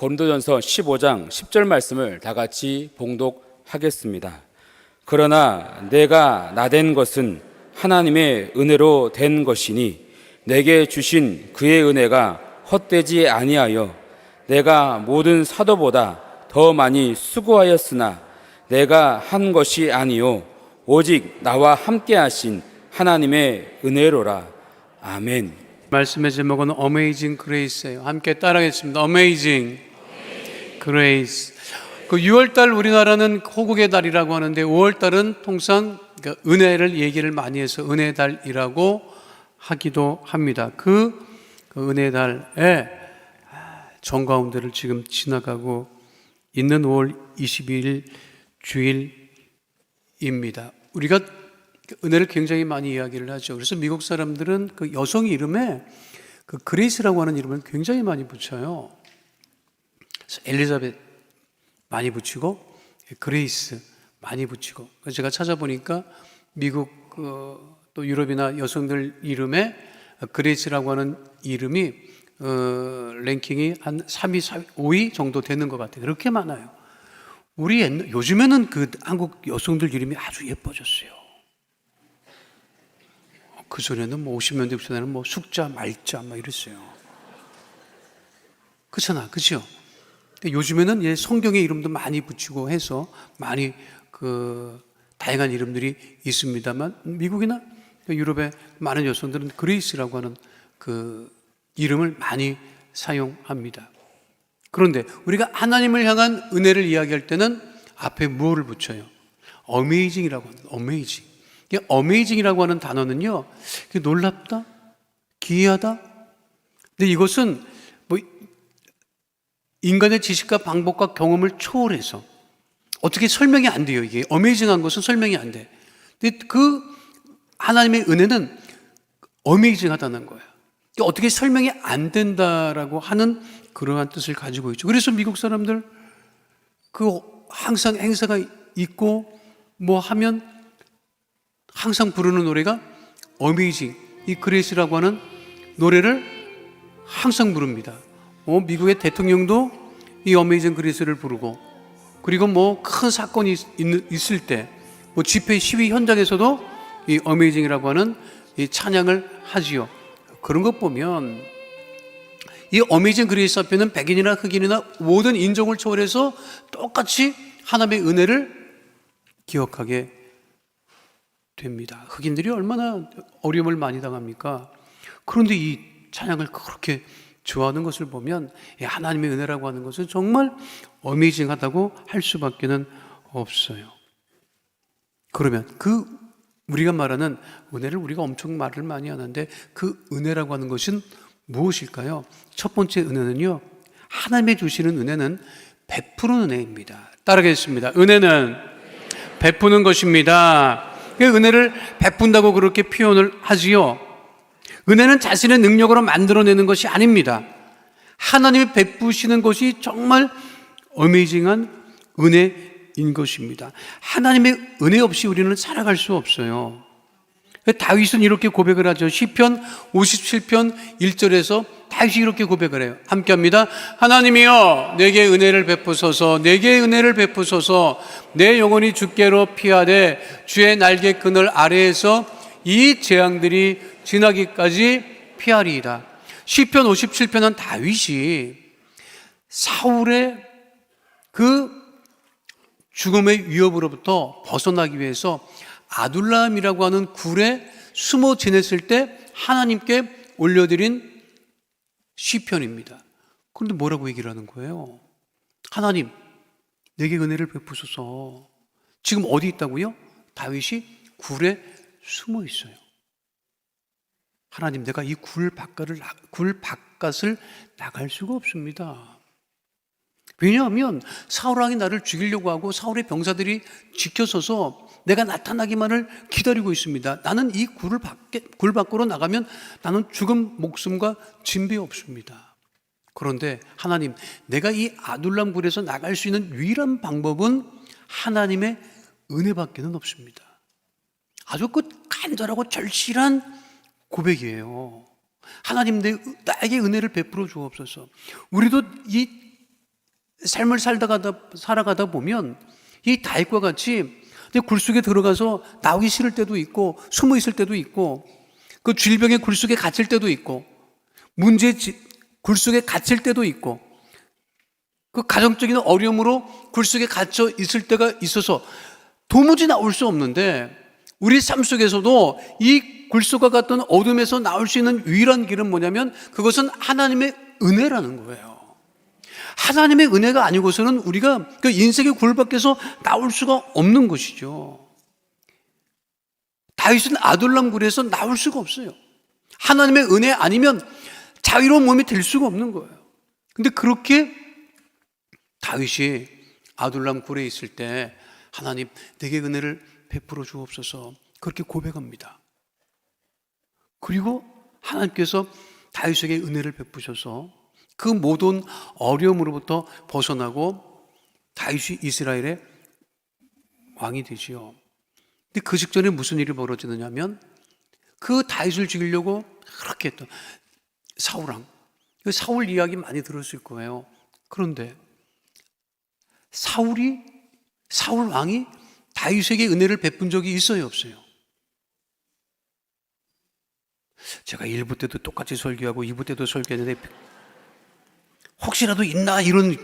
고린도전서 15장 10절 말씀을 다 같이 봉독하겠습니다. 그러나 내가 나 된 것은 하나님의 은혜로 된 것이니 내게 주신 그의 은혜가 헛되지 아니하여 내가 모든 사도보다 더 많이 수고하였으나 내가 한 것이 아니요 오직 나와 함께 하신 하나님의 은혜로라. 아멘. 말씀의 제목은 Amazing Grace예요. 함께 따라하겠습니다. Grace. 그 6월달 우리나라는 호국의 달이라고 하는데 5월달은 통상 그 은혜를 얘기를 많이 해서 은혜 달이라고 하기도 합니다. 그, 그 은혜 달에 정 가운데를 지금 지나가고 있는 5월 22일 주일입니다. 우리가 은혜를 굉장히 많이 이야기를 하죠. 그래서 미국 사람들은 그 여성 이름에 그 그레이스라고 하는 이름을 굉장히 많이 붙여요. 엘리자벳 많이 붙이고 그레이스 많이 붙이고 제가 찾아보니까 미국 어, 또 유럽이나 여성들 이름에 그레이스라고 하는 이름이 어, 랭킹이 한 3위, 4위, 5위 정도 되는 것 같아요. 그렇게 많아요. 우리 옛날, 요즘에는 그 한국 여성들 이름이 아주 예뻐졌어요. 그 전에는 뭐 50년대, 60년대는 뭐 숙자, 말자 막 이랬어요. 그렇잖아. 그죠? 근데 요즘에는 예, 성경의 이름도 많이 붙이고 해서 많이 그 다양한 이름들이 있습니다만 미국이나 유럽의 많은 여성들은 그레이스라고 하는 그 이름을 많이 사용합니다. 그런데 우리가 하나님을 향한 은혜를 이야기할 때는 앞에 무엇을 붙여요? 어메이징이라고 하는 어메이징. 이 어메이징이라고 하는 단어는요, 놀랍다, 기이하다. 근데 이것은 뭐 인간의 지식과 방법과 경험을 초월해서 어떻게 설명이 안 돼요. 이게 어메이징한 것은 설명이 안 돼. 근데 그 하나님의 은혜는 어메이징하다는 거예요. 어떻게 설명이 안 된다라고 하는 그러한 뜻을 가지고 있죠. 그래서 미국 사람들 그 항상 행사가 있고 뭐 하면 항상 부르는 노래가 어메이징 이 그레이스라고 하는 노래를 항상 부릅니다. 어, 미국의 대통령도 이 어메이징 그레이스를 부르고 그리고 뭐 큰 사건이 있, 있을 때 뭐 집회 시위 현장에서도 이 어메이징이라고 하는 이 찬양을 하지요. 그런 것 보면 이 어메이징 그레이스 앞에는 백인이나 흑인이나 모든 인종을 초월해서 똑같이 하나님의 은혜를 기억하게 됩니다. 흑인들이 얼마나 어려움을 많이 당합니까? 그런데 이 찬양을 그렇게 좋아하는 것을 보면 하나님의 은혜라고 하는 것은 정말 어메이징하다고 할 수밖에는 없어요. 그러면 그 우리가 말하는 은혜를 우리가 엄청 말을 많이 하는데 그 은혜라고 하는 것은 무엇일까요? 첫 번째 은혜는요. 하나님의 주시는 은혜는 베푸는 은혜입니다. 따라하겠습니다. 은혜는 베푸는 것입니다. 그 은혜를 베푼다고 그렇게 표현을 하지요. 은혜는 자신의 능력으로 만들어내는 것이 아닙니다. 하나님이 베푸시는 것이 정말 어메이징한 은혜인 것입니다. 하나님의 은혜 없이 우리는 살아갈 수 없어요. 다윗은 이렇게 고백을 하죠. 시편 57편 1절에서 다윗이 이렇게 고백을 해요. 함께 합니다. 하나님이여 내게 은혜를 베푸소서 내게 은혜를 베푸소서 내 영혼이 주께로 피하되 주의 날개 그늘 아래에서 이 재앙들이 지나기까지 피하리이다. 시편 57편은 다윗이 사울의 그 죽음의 위협으로부터 벗어나기 위해서 아둘람이라고 하는 굴에 숨어 지냈을 때 하나님께 올려드린 시편입니다. 그런데 뭐라고 얘기를 하는 거예요? 하나님, 내게 은혜를 베푸소서. 지금 어디 있다고요? 다윗이 굴에 숨어 있어요. 하나님, 내가 이 굴 바깥을, 굴 바깥을 나갈 수가 없습니다. 왜냐하면 사울왕이 나를 죽이려고 하고 사울의 병사들이 지켜서서 내가 나타나기만을 기다리고 있습니다. 나는 이 굴을 밖에, 굴 밖으로 나가면 나는 죽음 목숨과 진배 없습니다. 그런데 하나님, 내가 이 아둘람 굴에서 나갈 수 있는 유일한 방법은 하나님의 은혜밖에는 없습니다. 아주 그 간절하고 절실한 고백이에요. 하나님 내, 나에게 은혜를 베풀어 주옵소서. 우리도 이 삶을 살다가다 살아가다 보면 이 다윗과 같이 굴속에 들어가서 나오기 싫을 때도 있고 숨어 있을 때도 있고 그 질병의 굴속에 갇힐 때도 있고 문제 굴속에 갇힐 때도 있고 그 가정적인 어려움으로 굴속에 갇혀 있을 때가 있어서 도무지 나올 수 없는데 우리 삶 속에서도 이 굴속과 같은 어둠에서 나올 수 있는 유일한 길은 뭐냐면 그것은 하나님의 은혜라는 거예요. 하나님의 은혜가 아니고서는 우리가 그 인생의 굴 밖에서 나올 수가 없는 것이죠. 다윗은 아둘람 굴에서 나올 수가 없어요. 하나님의 은혜 아니면 자유로운 몸이 될 수가 없는 거예요. 근데 그렇게 다윗이 아둘람 굴에 있을 때 하나님 내게 은혜를 베풀어 주옵소서 그렇게 고백합니다. 그리고 하나님께서 다윗에게 은혜를 베푸셔서 그 모든 어려움으로부터 벗어나고 다윗이 이스라엘의 왕이 되지요. 근데 그 직전에 무슨 일이 벌어지느냐면 그 다윗을 죽이려고 그렇게 했던 사울왕. 그 사울 이야기 많이 들었을 거예요. 그런데 사울이 사울 왕이 다윗에게 은혜를 베푼 적이 있어요, 없어요? 제가 1부 때도 똑같이 설교하고 2부 때도 설교했는데 혹시라도 있나 이런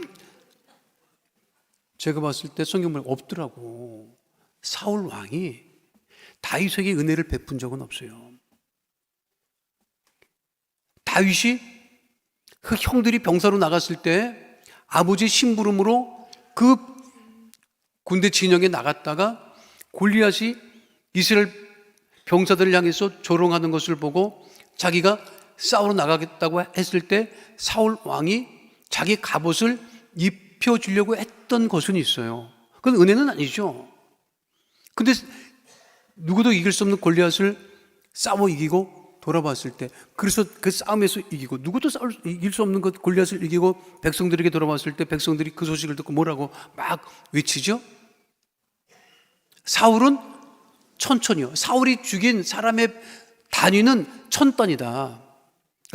제가 봤을 때 성경을 없더라고. 사울 왕이 다윗에게 은혜를 베푼 적은 없어요. 다윗이 그 형들이 병사로 나갔을 때 아버지 심부름으로 그 군대 진영에 나갔다가 골리앗이 이스라엘 병사들을 향해서 조롱하는 것을 보고 자기가 싸우러 나가겠다고 했을 때 사울 왕이 자기 갑옷을 입혀주려고 했던 것은 있어요. 그건 은혜는 아니죠. 근데 누구도 이길 수 없는 골리앗을 싸워 이기고 돌아봤을 때 그래서 그 싸움에서 이기고 누구도 싸울 수- 이길 수 없는 것 골리앗을 이기고 백성들에게 돌아왔을 때 백성들이 그 소식을 듣고 뭐라고 막 외치죠? 사울은 천천히요. 사울이 죽인 사람의 단위는 천 단이다.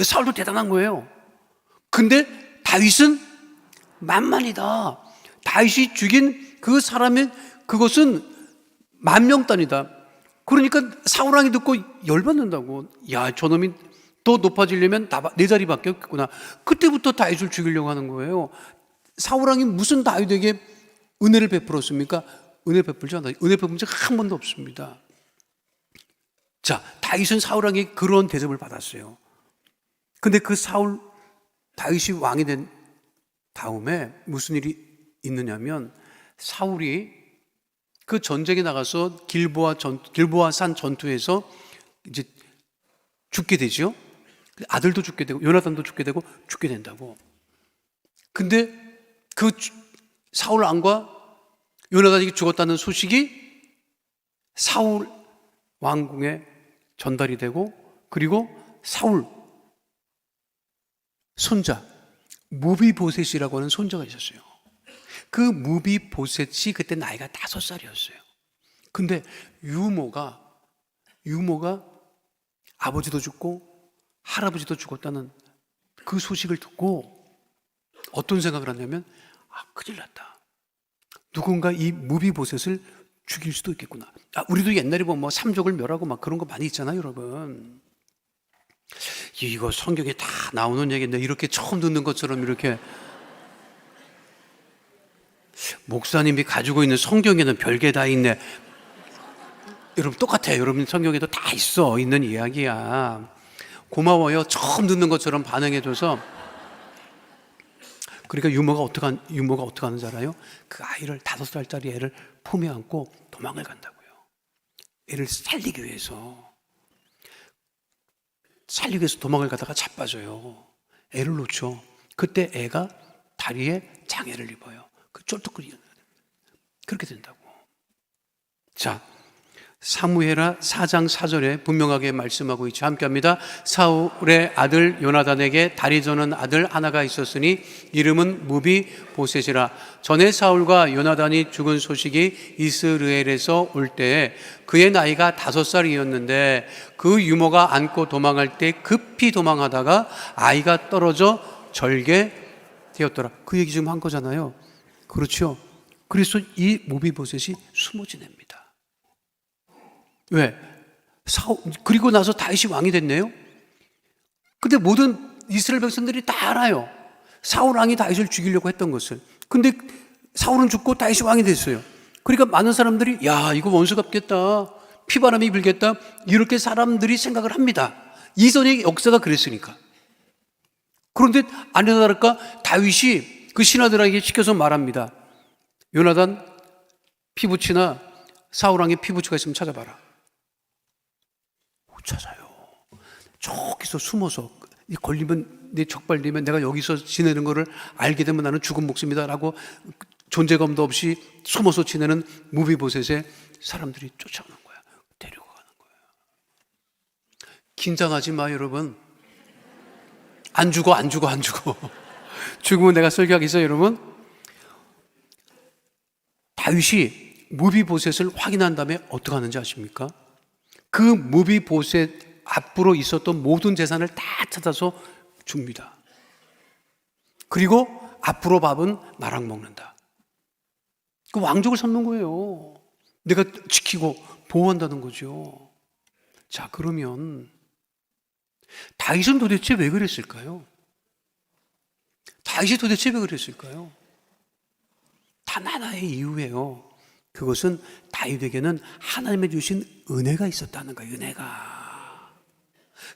사울도 대단한 거예요. 근데 다윗은 만만이다. 다윗이 죽인 그 사람의 그것은 만명 단위다. 그러니까 사울왕이 듣고 열받는다고. 야, 저놈이 더 높아지려면 다- 네 자리밖에 없겠구나. 그때부터 다윗을 죽이려고 하는 거예요. 사울왕이 무슨 다윗에게 은혜를 베풀었습니까? 은혜 베풀지 않아요. 은혜 베푼 적한 번도 없습니다. 자, 다윗은 사울왕이 그런 대접을 받았어요. 근데 그 사울 다윗이 왕이 된 다음에 무슨 일이 있느냐면 사울이 그 전쟁에 나가서 길보아 전 길보아 산 전투에서 이제 죽게 되죠. 아들도 죽게 되고 요나단도 죽게 되고 죽게 된다고. 근데 그 주- 사울 왕과 요나단이 죽었다는 소식이 사울 왕궁에 전달이 되고 그리고 사울 손자 무비보셋이라고 하는 손자가 있었어요. 그 무비보셋이 그때 나이가 다섯 살이었어요. 근데 유모가 유모가 아버지도 죽고 할아버지도 죽었다는 그 소식을 듣고 어떤 생각을 하냐면 아 큰일 났다. 누군가 이 무비보셋을 죽일 수도 있겠구나. 아, 우리도 옛날에 보면 뭐 삼족을 멸하고 막 그런 거 많이 있잖아요, 여러분. 이거 성경에 다 나오는 얘기인데 이렇게 처음 듣는 것처럼 이렇게 목사님이 가지고 있는 성경에는 별게 다 있네. 여러분 똑같아요. 여러분 성경에도 다 있어 있는 이야기야. 고마워요. 처음 듣는 것처럼 반응해줘서. 그러니까 유모가 어떻게 한, 유모가 어떻게 하는지 알아요? 그 아이를 다섯 살짜리 애를 품에 안고 도망을 간다고요. 애를 살리기 위해서. 살리기 위해서 도망을 가다가 자빠져요. 애를 놓죠. 그때 애가 다리에 장애를 입어요. 그 쫄뚝거리는 그렇게 된다고. 자, 사무엘하 4장 4절에 분명하게 말씀하고 있죠. 함께 합니다. 사울의 아들 요나단에게 다리 저는 아들 하나가 있었으니 이름은 무비 보셋이라. 전에 사울과 요나단이 죽은 소식이 이스라엘에서 올 때에 그의 나이가 다섯 살이었는데 그 유모가 안고 도망할 때 급히 도망하다가 아이가 떨어져 절개 되었더라. 그 얘기 지금 한 거잖아요. 그렇죠. 그래서 이 모비보셋이 숨어 지냅니다. 왜? 사울, 그리고 나서 다윗이 왕이 됐네요. 근데 모든 이스라엘 백성들이 다 알아요. 사울 왕이 다윗을 죽이려고 했던 것을. 근데 사울은 죽고 다윗이 왕이 됐어요. 그러니까 많은 사람들이 야 이거 원수 갚겠다. 피바람이 불겠다. 이렇게 사람들이 생각을 합니다. 이전의 역사가 그랬으니까. 그런데 아니나 다를까 다윗이 그 신하들에게 시켜서 말합니다. 요나단 피부치나 사울왕의 피부치가 있으면 찾아봐라. 못 찾아요. 저기서 숨어서 이 걸리면 내 적발되면 내가 여기서 지내는 거를 알게 되면 나는 죽은 목숨이다라고 존재감도 없이 숨어서 지내는 무비보셋에 사람들이 쫓아오는 거야. 데려가는 거야. 긴장하지 마 여러분. 안 죽어 안 죽어 안 죽어. 죽으면 내가 설교하겠어요 여러분. 다윗이 무비보셋을 확인한 다음에 어떻게 하는지 아십니까? 그 무비보셋 앞으로 있었던 모든 재산을 다 찾아서 줍니다. 그리고 앞으로 밥은 나랑 먹는다. 그 왕족을 삼는 거예요. 내가 지키고 보호한다는 거죠. 자, 그러면 다윗은 도대체 왜 그랬을까요? 다윗이 도대체 왜 그랬을까요? 단 하나의 이유예요. 그것은 다윗에게는 하나님의 주신 은혜가 있었다는 거예요. 은혜가.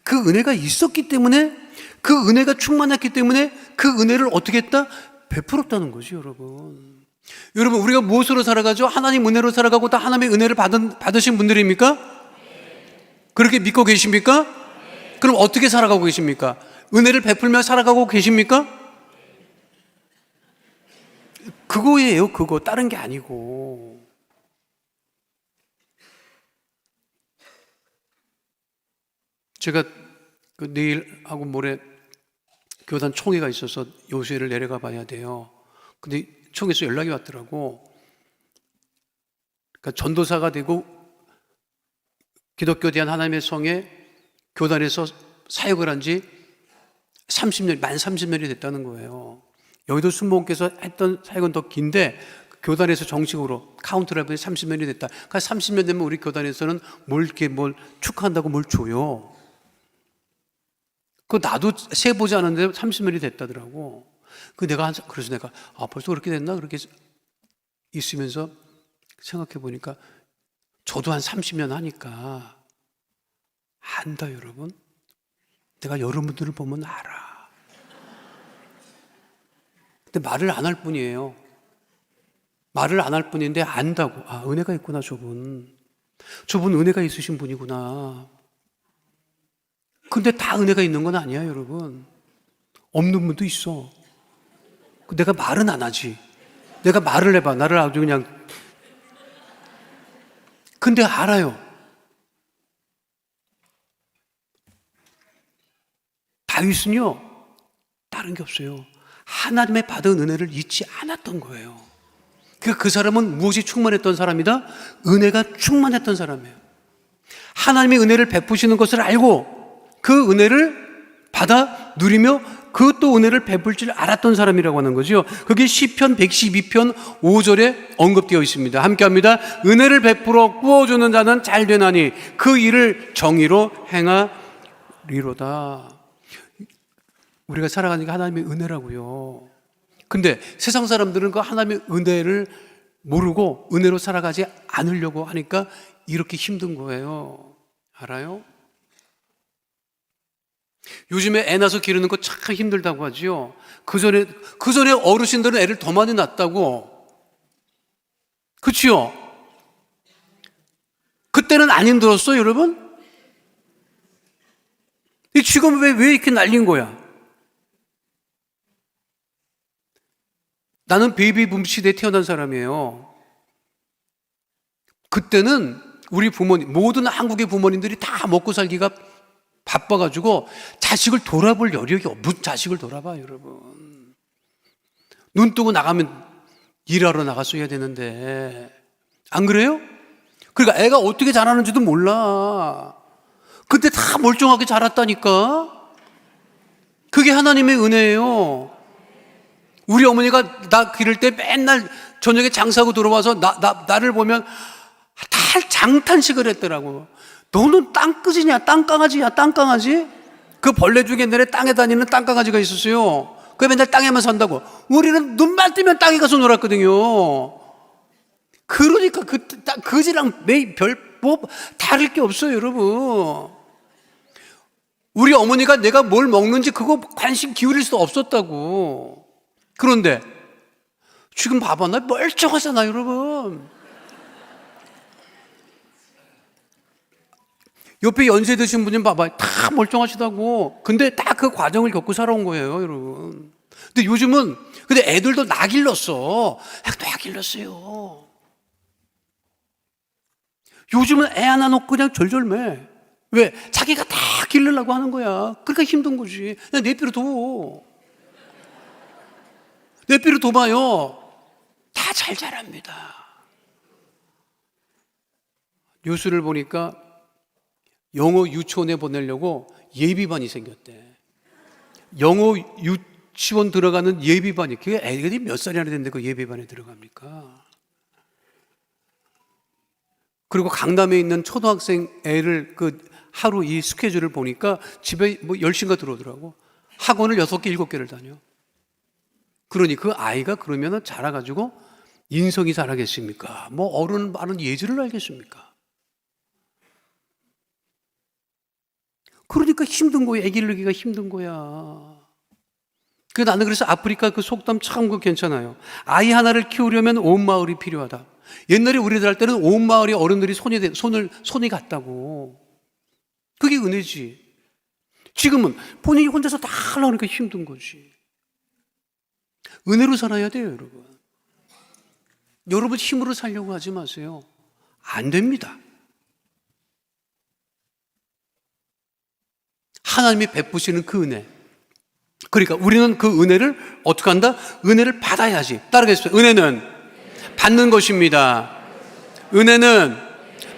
그 은혜가 있었기 때문에 그 은혜가 충만했기 때문에 그 은혜를 어떻게 했다? 베풀었다는 거죠, 여러분. 여러분, 우리가 무엇으로 살아가죠? 하나님 은혜로 살아가고 다 하나님의 은혜를 받은, 받으신 분들입니까? 그렇게 믿고 계십니까? 그럼 어떻게 살아가고 계십니까? 은혜를 베풀며 살아가고 계십니까? 그거예요, 그거. 다른 게 아니고. 제가 그 내일하고 모레 교단 총회가 있어서 요새를 내려가 봐야 돼요. 근데 총에서 연락이 왔더라고. 그러니까 전도사가 되고 기독교 대한 하나님의 성에 교단에서 사역을 한 지 30년, 만 30년이 됐다는 거예요. 여기도 순복음께서 했던 사역은 더 긴데 교단에서 정식으로 카운트라벨이 30년이 됐다. 그러니까 30년 되면 우리 교단에서는 뭘 이렇게 뭘 축하한다고 뭘 줘요. 그 나도 세 보지 않았는데 30년이 됐다더라고. 그 내가 한, 그래서 내가 아 벌써 그렇게 됐나 그렇게 있으면서 생각해 보니까 저도 한 30년 하니까 안다 여러분. 내가 여러분들을 보면 알아. 근데 말을 안 할 뿐이에요. 말을 안 할 뿐인데 안다고. 아, 은혜가 있구나, 저분. 저분 은혜가 있으신 분이구나. 근데 다 은혜가 있는 건 아니야, 여러분. 없는 분도 있어. 내가 말은 안 하지. 내가 말을 해봐. 나를 아주 그냥. 근데 알아요. 다윗은요, 다른 게 없어요. 하나님의 받은 은혜를 잊지 않았던 거예요. 그, 그 사람은 무엇이 충만했던 사람이다? 은혜가 충만했던 사람이에요. 하나님의 은혜를 베푸시는 것을 알고 그 은혜를 받아 누리며 그 또 은혜를 베풀 줄 알았던 사람이라고 하는 거죠. 그게 시편 112편 5절에 언급되어 있습니다. 함께 합니다. 은혜를 베풀어 구워주는 자는 잘 되나니 그 일을 정의로 행하리로다. 우리가 살아가는 게 하나님의 은혜라고요. 근데 세상 사람들은 그 하나님의 은혜를 모르고 은혜로 살아가지 않으려고 하니까 이렇게 힘든 거예요. 알아요? 요즘에 애 낳아서 기르는 거 참 힘들다고 하지요. 그 전에, 그 전에 어르신들은 애를 더 많이 낳았다고. 그치요? 그때는 안 힘들었어, 여러분? 지금 왜, 왜 이렇게 날린 거야? 나는 베이비 붐 시대에 태어난 사람이에요. 그때는 우리 부모님, 모든 한국의 부모님들이 다 먹고 살기가 바빠가지고 자식을 돌아볼 여력이 없, 무슨 자식을 돌아봐, 여러분. 눈 뜨고 나가면 일하러 나갔어야 되는데. 안 그래요? 그러니까 애가 어떻게 자라는지도 몰라. 근데 다 멀쩡하게 자랐다니까? 그게 하나님의 은혜예요. 우리 어머니가 나 기를 때 맨날 저녁에 장사하고 들어와서 나, 나, 나를 보면 다 장탄식을 했더라고. 너는 땅끄지냐, 땅강아지냐, 땅강아지? 그 벌레 중에 옛날에 땅에 다니는 땅강아지가 있었어요. 그 맨날 땅에만 산다고. 우리는 눈만 뜨면 땅에 가서 놀았거든요. 그러니까 그, 땅- 그지랑 매일 별, 뭐, 다를 게 없어요, 여러분. 우리 어머니가 내가 뭘 먹는지 그거 관심 기울일 수 없었다고. 그런데 지금 봐봐, 나 멀쩡하잖아, 여러분. 옆에 연세 드신 분 좀 봐봐. 다 멀쩡하시다고. 근데 다그 과정을 겪고 살아온 거예요, 여러분. 근데 요즘은, 근데 애들도 나 길렀어. 나 길렀어요. 요즘은 애 하나 놓고 그냥 절절매. 왜? 자기가 다 기르려고 하는 거야. 그러니까 힘든 거지. 그냥 내 삐로 둬. 내 삐로 둬봐요. 다 잘 자랍니다. 뉴스를 보니까 영어 유치원에 보내려고 예비반이 생겼대. 영어 유치원 들어가는 예비반이, 그게 애들이 몇 살이나 됐는데 그 예비반에 들어갑니까? 그리고 강남에 있는 초등학생 애를 그 하루 이 스케줄을 보니까 집에 뭐 10시인가 들어오더라고. 학원을 6개, 7개를 다녀. 그러니 그 아이가 그러면은 자라가지고 인성이 자라겠습니까? 뭐 어른 많은 예지를 알겠습니까? 그러니까 힘든 거야. 애기 기르기가 힘든 거야. 그 나는 그래서 아프리카 그 속담 참 그 괜찮아요. 아이 하나를 키우려면 온 마을이 필요하다. 옛날에 우리들 할 때는 온 마을의 어른들이 손이 돼- 손을 손이 갔다고. 그게 은혜지. 지금은 본인이 혼자서 다 하려니까 힘든 거지. 은혜로 살아야 돼요, 여러분. 여러분 힘으로 살려고 하지 마세요. 안 됩니다. 하나님이 베푸시는 그 은혜. 그러니까 우리는 그 은혜를 어떻게 한다? 은혜를 받아야지. 따르겠습니다. 은혜는 받는 것입니다. 은혜는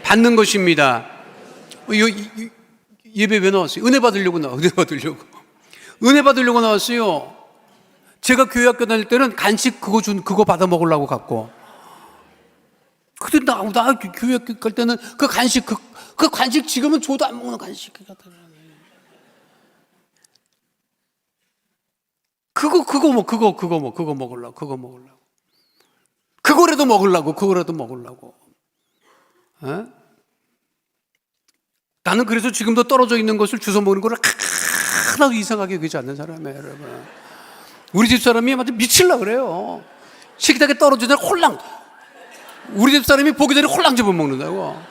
받는 것입니다. 예배 왜 나왔어요? 은혜 받으려고 나와. 은혜 받으려고. 은혜 받으려고 나왔어요. 제가 교회 학교 다닐 때는 간식 그거 준 그거 받아 먹으려고 갔고. 근데 나, 나 교회 학교 갈 때는 그 간식 그, 그 간식 지금은 줘도 안 먹는 간식 같아. 그거 그거 뭐 그거 그거 뭐 그거 먹으려고 그거 먹으려고. 그거라도 먹으려고 그거라도 먹으려고. 에? 나는 그래서 지금도 떨어져 있는 것을 주워 먹는 거를 하나도 이상하게 여기지 않는 사람이에요 여러분. 우리 집 사람이 아주 미칠라 그래요. 식탁에 떨어지는 홀랑. 우리 집 사람이 보기 전에 홀랑 집어먹는다고.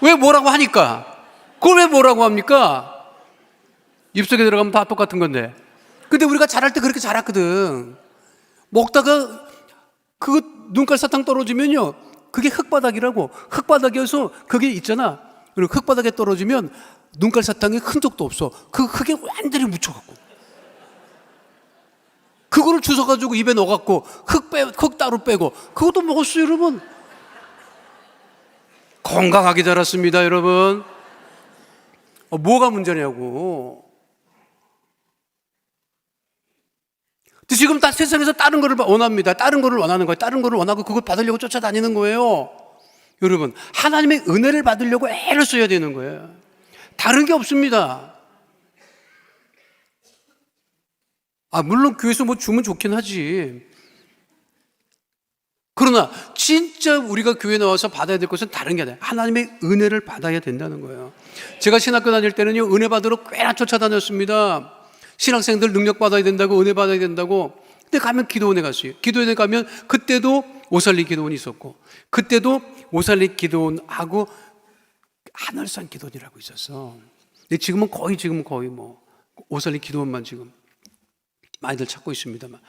왜 뭐라고 하니까? 그걸 왜 뭐라고 합니까? 입속에 들어가면 다 똑같은 건데 근데 우리가 자랄 때 그렇게 자랐거든. 먹다가 그거 눈깔 사탕 떨어지면요. 그게 흙바닥이라고. 흙바닥이어서 그게 있잖아. 그리고 흙바닥에 떨어지면 눈깔 사탕에 흔적도 없어. 그 흙에 완전히 묻혀갖고. 그거를 주워가지고 입에 넣어갖고 흙 빼, 흙 따로 빼고 그것도 먹었어요, 여러분. 건강하게 자랐습니다, 여러분. 어, 뭐가 문제냐고. 근데 지금 다 세상에서 다른 거를 원합니다. 다른 거를 원하는 거예요. 다른 거를 원하고 그걸 받으려고 쫓아다니는 거예요. 여러분, 하나님의 은혜를 받으려고 애를 써야 되는 거예요. 다른 게 없습니다. 아, 물론 교회에서 뭐 주면 좋긴 하지. 그러나 진짜 우리가 교회 나와서 받아야 될 것은 다른 게 아니라 하나님의 은혜를 받아야 된다는 거예요. 제가 신학교 다닐 때는요, 은혜 받으러 꽤나 쫓아다녔습니다. 신학생들 능력 받아야 된다고 은혜 받아야 된다고. 근데 가면 기도원에 갔어요. 기도원에 가면 그때도 오살리 기도원이 있었고 그때도 오살리 기도원하고 하늘산 기도원이라고 있었어. 근데 지금은 거의 지금은 거의 뭐 오살리 기도원만 지금 많이들 찾고 있습니다만.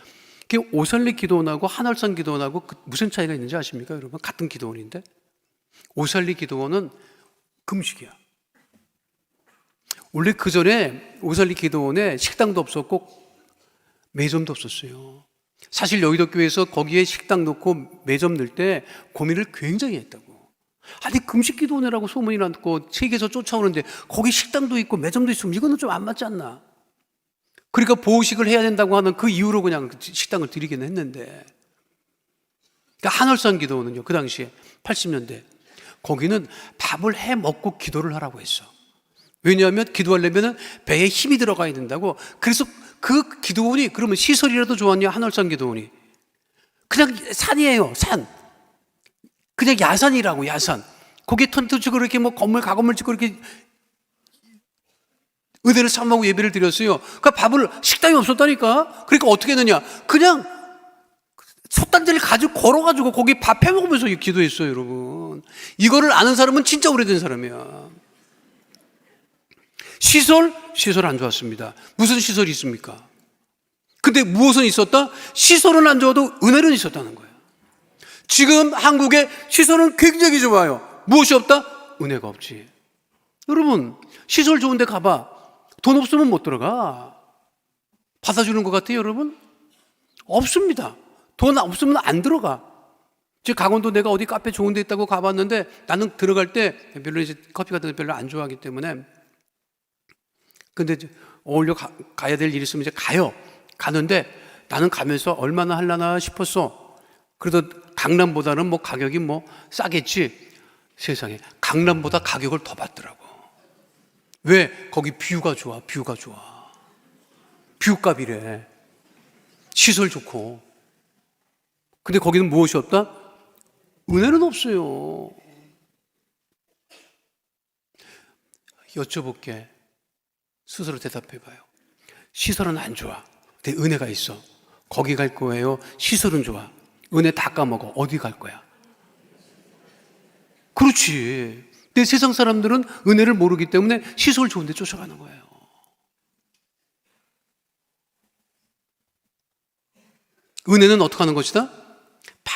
그 오살리 기도원하고 하늘산 기도원하고 그 무슨 차이가 있는지 아십니까, 여러분? 같은 기도원인데 오살리 기도원은 금식이야. 원래 그 전에 오살리 기도원에 식당도 없었고 매점도 없었어요. 사실 여의도 교회에서 거기에 식당 놓고 매점 넣을 때 고민을 굉장히 했다고. 아니 금식 기도원이라고 소문이 났고 책에서 쫓아오는데 거기 식당도 있고 매점도 있으면 이거는 좀 안 맞지 않나? 그러니까 보호식을 해야 된다고 하는 그 이유로 그냥 식당을 드리긴 했는데. 그러니까 한월산 기도원은요, 그 당시에 80년대. 거기는 밥을 해 먹고 기도를 하라고 했어. 왜냐하면 기도하려면 배에 힘이 들어가야 된다고. 그래서 그 기도원이 그러면 시설이라도 좋았냐, 한월산 기도원이. 그냥 산이에요, 산. 그냥 야산이라고, 야산. 거기에 텐트 치고 이렇게 뭐 건물, 가건물 짓고 이렇게 의대를 삼하고 예배를 드렸어요. 그러니까 밥을 식당이 없었다니까. 그러니까 어떻게 했느냐? 그냥 솥단지를 가지고 걸어가지고 거기 밥 해 먹으면서 기도했어요, 여러분. 이거를 아는 사람은 진짜 오래된 사람이야. 시설 시설 안 좋았습니다. 무슨 시설이 있습니까? 근데 무엇은 있었다? 시설은 안 좋아도 은혜는 있었다는 거예요. 지금 한국의 시설은 굉장히 좋아요. 무엇이 없다? 은혜가 없지. 여러분, 시설 좋은 데 가봐. 돈 없으면 못 들어가. 받아주는 것 같아요, 여러분? 없습니다. 돈 없으면 안 들어가. 제 강원도 내가 어디 카페 좋은 데 있다고 가봤는데 나는 들어갈 때 별로 이제 커피 같은 거 별로 안 좋아하기 때문에 근데 어울려 가, 가야 될 일이 있으면 이제 가요. 가는데 나는 가면서 얼마나 할라나 싶었어. 그래도 강남보다는 뭐 가격이 뭐 싸겠지. 세상에 강남보다 가격을 더 받더라고. 왜? 거기 뷰가 좋아. 뷰가 좋아. 뷰값이래. 시설 좋고. 근데 거기는 무엇이 없다? 은혜는 없어요. 여쭤볼게. 스스로 대답해 봐요. 시설은 안 좋아. 근데 은혜가 있어. 거기 갈 거예요. 시설은 좋아. 은혜 다 까먹어. 어디 갈 거야? 그렇지. 근데 세상 사람들은 은혜를 모르기 때문에 시설 좋은 데 쫓아가는 거예요. 은혜는 어떻게 하는 것이다?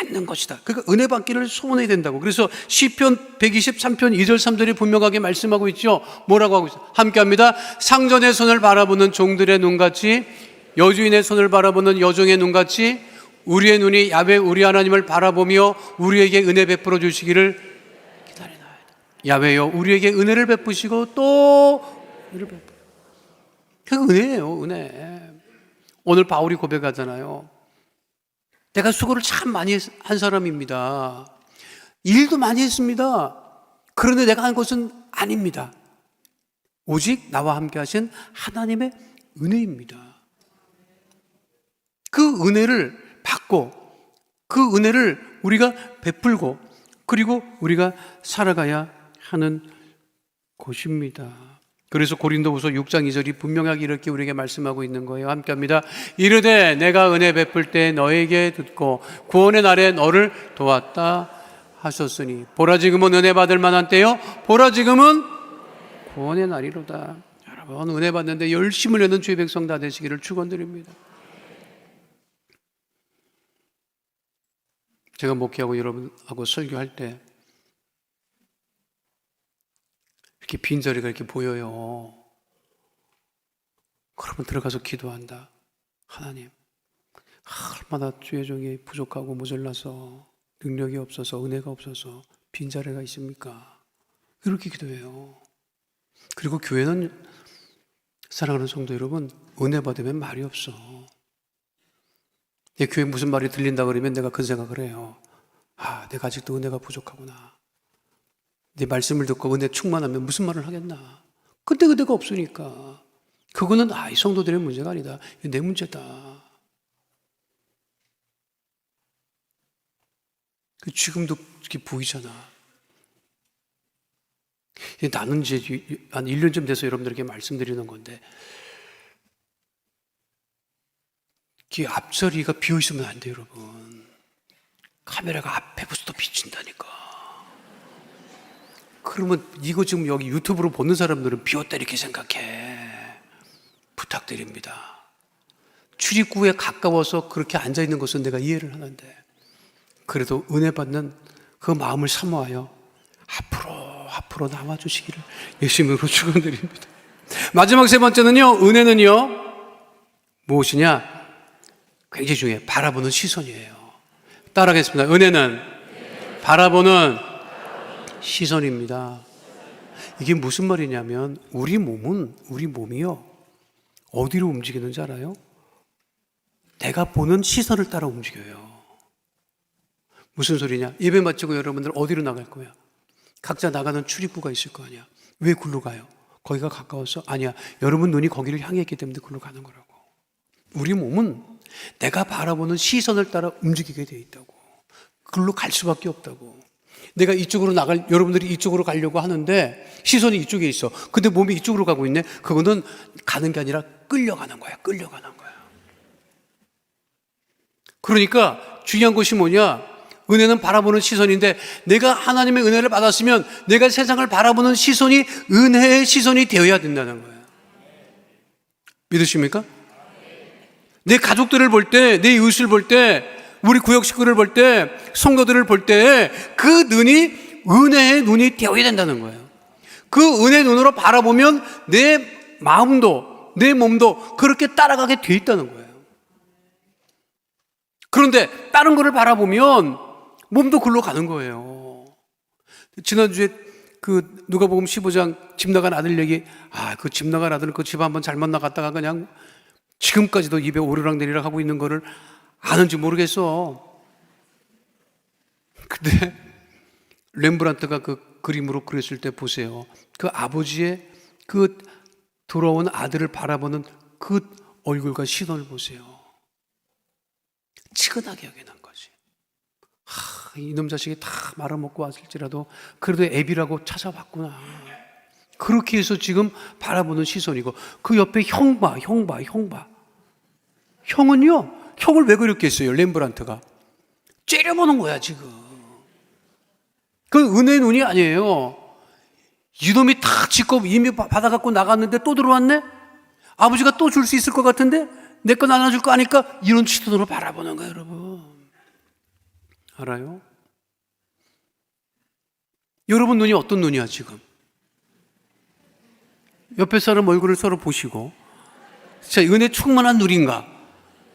받는 것이다. 그러니까 은혜 받기를 소원해야 된다고. 그래서 시편 123편 2절 3절이 분명하게 말씀하고 있죠. 뭐라고 하고 있어요? 함께 합니다. 상전의 손을 바라보는 종들의 눈같이 여주인의 손을 바라보는 여종의 눈같이 우리의 눈이 야외 우리 하나님을 바라보며 우리에게 은혜 베풀어 주시기를 기다리나이다. 야외여 우리에게 은혜를 베푸시고 또 은혜를 베푸. 그 은혜예요, 은혜. 오늘 바울이 고백하잖아요. 내가 수고를 참 많이 한 사람입니다. 일도 많이 했습니다. 그런데 내가 한 것은 아닙니다. 오직 나와 함께 하신 하나님의 은혜입니다. 그 은혜를 받고 그 은혜를 우리가 베풀고 그리고 우리가 살아가야 하는 곳입니다. 그래서 고린도후서 6장 2절이 분명하게 이렇게 우리에게 말씀하고 있는 거예요. 함께 합니다. 이르되 내가 은혜 베풀 때 너에게 듣고 구원의 날에 너를 도왔다 하셨으니 보라 지금은 은혜 받을 만한 때요. 보라 지금은 구원의 날이로다. 여러분 은혜 받는데 열심을 내는 주의 백성 다 되시기를 축원드립니다. 제가 목회하고 여러분하고 설교할 때 이렇게 빈자리가 이렇게 보여요. 그러면 들어가서 기도한다. 하나님, 얼마나 주의 종이 부족하고 모자라서 능력이 없어서 은혜가 없어서 빈자리가 있습니까? 이렇게 기도해요. 그리고 교회는 사랑하는 성도 여러분, 은혜 받으면 말이 없어. 내 교회 무슨 말이 들린다 그러면 내가 그 생각을 해요. 아, 내가 아직도 은혜가 부족하구나. 내 말씀을 듣고 은혜 충만하면 무슨 말을 하겠나? 근데 그대가 없으니까. 그거는 아, 이 성도들의 문제가 아니다. 내 문제다. 그 지금도 이렇게 보이잖아. 나는 이제 한 1년쯤 돼서 여러분들에게 말씀드리는 건데, 이 앞자리가 비어 있으면 안 돼요, 여러분. 카메라가 앞에 부서도 비친다니까. 그러면 이거 지금 여기 유튜브로 보는 사람들은 비웠다 이렇게 생각해. 부탁드립니다. 출입구에 가까워서 그렇게 앉아 있는 것은 내가 이해를 하는데 그래도 은혜 받는 그 마음을 사모하여 앞으로 앞으로 나와 주시기를 예수님으로 축원드립니다. 마지막 세 번째는요. 은혜는요. 무엇이냐? 굉장히 중요해요. 바라보는 시선이에요. 따라하겠습니다. 은혜는 바라보는 시선입니다. 이게 무슨 말이냐면 우리 몸은 우리 몸이요. 어디로 움직이는지 알아요? 내가 보는 시선을 따라 움직여요. 무슨 소리냐? 예배 마치고 여러분들 어디로 나갈 거야? 각자 나가는 출입구가 있을 거 아니야. 왜 굴로 가요? 거기가 가까워서? 아니야. 여러분 눈이 거기를 향해 있기 때문에 굴로 가는 거라고. 우리 몸은 내가 바라보는 시선을 따라 움직이게 돼 있다고. 글로 갈 수밖에 없다고. 내가 이쪽으로 나갈, 여러분들이 이쪽으로 가려고 하는데 시선이 이쪽에 있어. 근데 몸이 이쪽으로 가고 있네? 그거는 가는 게 아니라 끌려가는 거야. 끌려가는 거야. 그러니까 중요한 것이 뭐냐? 은혜는 바라보는 시선인데 내가 하나님의 은혜를 받았으면 내가 세상을 바라보는 시선이 은혜의 시선이 되어야 된다는 거예요. 믿으십니까? 내 가족들을 볼 때, 내 이웃을 볼 때, 우리 구역 식구를 볼 때, 성도들을 볼 때 그 눈이 은혜의 눈이 되어야 된다는 거예요. 그 은혜 눈으로 바라보면 내 마음도 내 몸도 그렇게 따라가게 돼 있다는 거예요. 그런데 다른 거를 바라보면 몸도 글로 가는 거예요. 지난주에 그 누가복음 15장 집 나간 아들 얘기 아 그 집 나간 아들 그집 한번 잘못 나갔다가 그냥 지금까지도 입에 오르락 내리락 하고 있는 거를 아는지 모르겠어. 근데 렘브란트가 그 그림으로 그렸을 때 보세요. 그 아버지의 그 돌아온 아들을 바라보는 그 얼굴과 시선을 보세요. 치근하게 여기는 거지. 하, 이놈 자식이 다 말아먹고 왔을지라도 그래도 애비라고 찾아봤구나. 그렇게 해서 지금 바라보는 시선이고 그 옆에 형 봐, 형 봐, 형 봐. 형은요, 형을 왜 그렸겠어요, 렘브란트가? 째려보는 거야, 지금. 그 은혜의 눈이 아니에요. 이놈이 다 짓고 이미 받아갖고 나갔는데 또 들어왔네? 아버지가 또 줄 수 있을 것 같은데? 내거 나눠줄 거 아니까? 이런 시선으로 바라보는 거예요, 여러분. 알아요? 여러분 눈이 어떤 눈이야, 지금? 옆에 사람 얼굴을 서로 보시고, 자, 은혜 충만한 눈인가?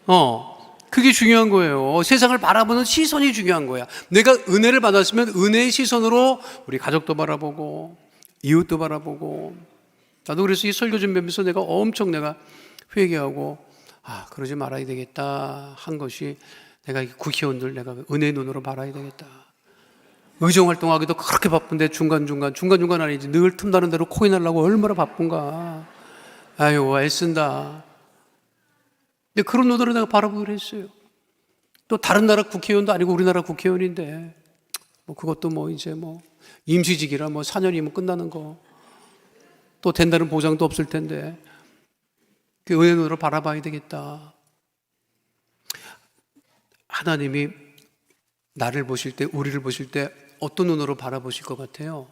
어, 그게 중요한 거예요. 세상을 바라보는 시선이 중요한 거야. 내가 은혜를 받았으면 은혜의 시선으로 우리 가족도 바라보고, 이웃도 바라보고, 나도 그래서 이 설교 준비하면서 내가 엄청 내가 회개하고, 아, 그러지 말아야 되겠다 한 것이 내가 이 국회의원들 내가 은혜의 눈으로 바라야 되겠다. 의정 활동하기도 그렇게 바쁜데 중간중간, 중간중간 아니지. 늘 틈나는 대로 코인 하려고 얼마나 바쁜가. 아유, 애쓴다. 근데 그런 눈으로 내가 바라보기로 했어요. 또 다른 나라 국회의원도 아니고 우리나라 국회의원인데, 뭐 그것도 뭐 이제 뭐 임시직이라 뭐 4년이면 끝나는 거. 또 된다는 보장도 없을 텐데, 그 은혜 눈으로 바라봐야 되겠다. 하나님이 나를 보실 때, 우리를 보실 때 어떤 눈으로 바라보실 것 같아요?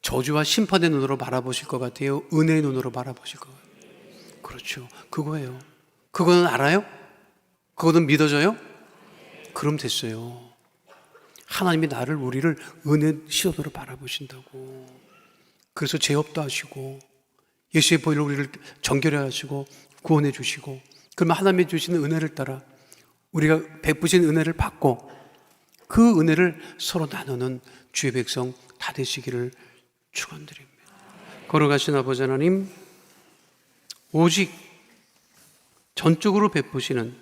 저주와 심판의 눈으로 바라보실 것 같아요? 은혜의 눈으로 바라보실 것 같아요? 그렇죠. 그거예요. 그거는 알아요? 그거는 믿어져요? 그럼 됐어요. 하나님이 나를, 우리를 은혜 시선으로 바라보신다고. 그래서 제업도 하시고, 예수의 보혈로 우리를 정결해 하시고, 구원해 주시고, 그러면 하나님이 주시는 은혜를 따라 우리가 베푸신 은혜를 받고 그 은혜를 서로 나누는 주의 백성 다 되시기를 축원드립니다. 걸어가신 아버지 하나님 오직 전적으로 베푸시는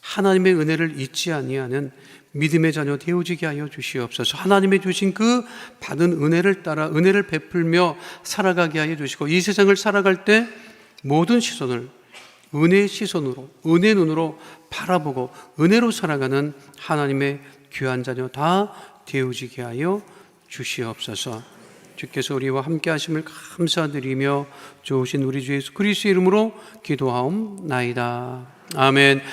하나님의 은혜를 잊지 아니하는 믿음의 자녀 되어지게 하여 주시옵소서. 하나님의 주신 그 받은 은혜를 따라 은혜를 베풀며 살아가게 하여 주시고 이 세상을 살아갈 때 모든 시선을 은혜의 시선으로 은혜 눈으로 바라보고 은혜로 살아가는 하나님의 귀한 자녀 다 되어지게 하여 주시옵소서. 주께서 우리와 함께 하심을 감사드리며 좋으신 우리 주 예수 그리스도의 이름으로 기도하옵나이다. 아멘.